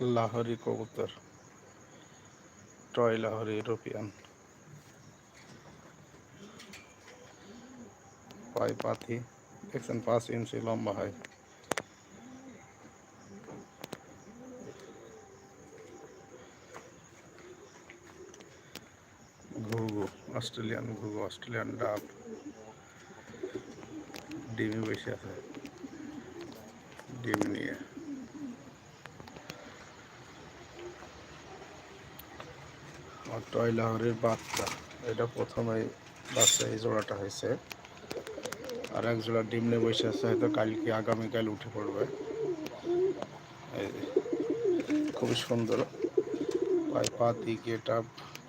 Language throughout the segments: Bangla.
লাহোরি কবুতর টয় লাহোরি ইউরোপিয়ান পাই পাথি দেখছেন পাঁচ ইঞ্চি লম্বা হয় ঘুঘু অস্ট্রেলিয়ান ঘুঘু অস্ট্রেলিয়ান ডাব ডিমে বসে আছে ডিম নিয়ে টয় লাহরের বাচ্চা। এটা প্রথমে বাচ্চা এই জোড়াটা হয়েছে। আর এক জোড়া ডিম নিয়ে বসে আছে, হয়তো কালকে আগামীকাল উঠে পড়বে। খুবই সুন্দর। পায়ে পা দিকে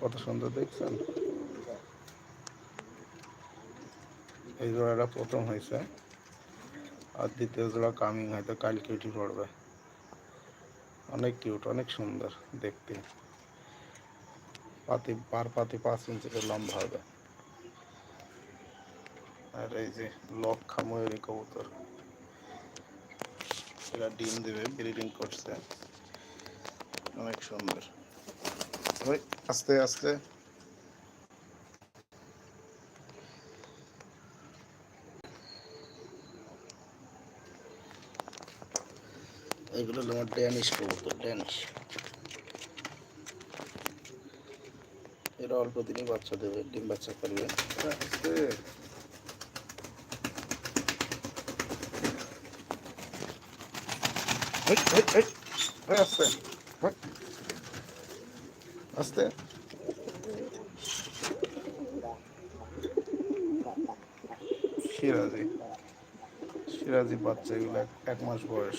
কত সুন্দর দেখছেন? এই জোড়াটা প্রথম হয়েছে। আর দ্বিতীয় জোড়া কামিং হয়তো কালকে উঠে পড়বে। অনেক কিউট অনেক সুন্দর দেখতে। পাতি, পার পাতি পাঁচ ইঞ্চি করে লম্বা হবে। আর এই যে লক্ষা ময়ূরী কবুতর, এরা ডিম দেবে, ব্রিডিং করছে। অনেক সুন্দর। ওই আস্তে আস্তে। এগুলো হলো আমার ড্যানিশ কবুতর, ড্যানিশ। এরা অল্প দিনই বাচ্চা দেবে, ডিম বাচ্চা করবে আস্তে সিরাজি সিরাজি বাচ্চা এক মাস বয়স।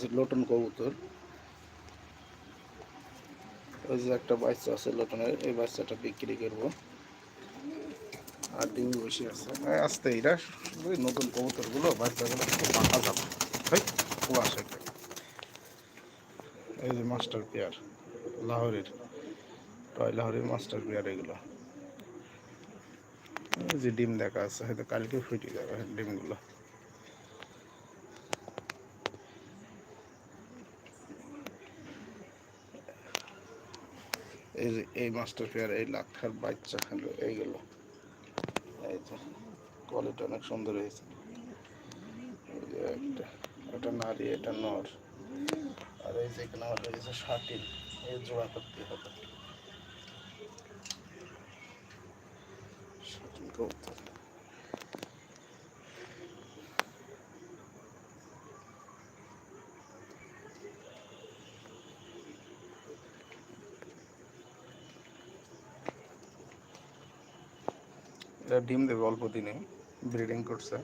যে লোটন কবুতর। ওই যে একটা বাচ্চা আছে লোটনের, এই বাচ্চাটা বিক্রি করব। আর ডিম বসে আছে। আস্তে, এরা নতুন কবুতরগুলো, বাচ্চাগুলো খুব পাকা যাবে এই খুব আসে এই যে মাস্টার পেয়ার, লাহোরের। টয় লাহোরের মাস্টার পেয়ার এগুলো। যে ডিম দেখা আছে হয়তো কালকে ফুটে যাবে ডিমগুলো। এই যে, এই মাস্টার পেয়ার এই লাক্ষার বাচ্চা হলো এইগুলো এই যে কোয়ালিটি অনেক সুন্দর হয়েছে। এই যে একটা এটা নারী এটা নর। আর এই যে এখানে আমার রয়েছে শাটিন এই জোড়া করতে হবে। শাটিন কবুতর। ডিম দেবে অল্প দিনে ব্রিডিং করছে।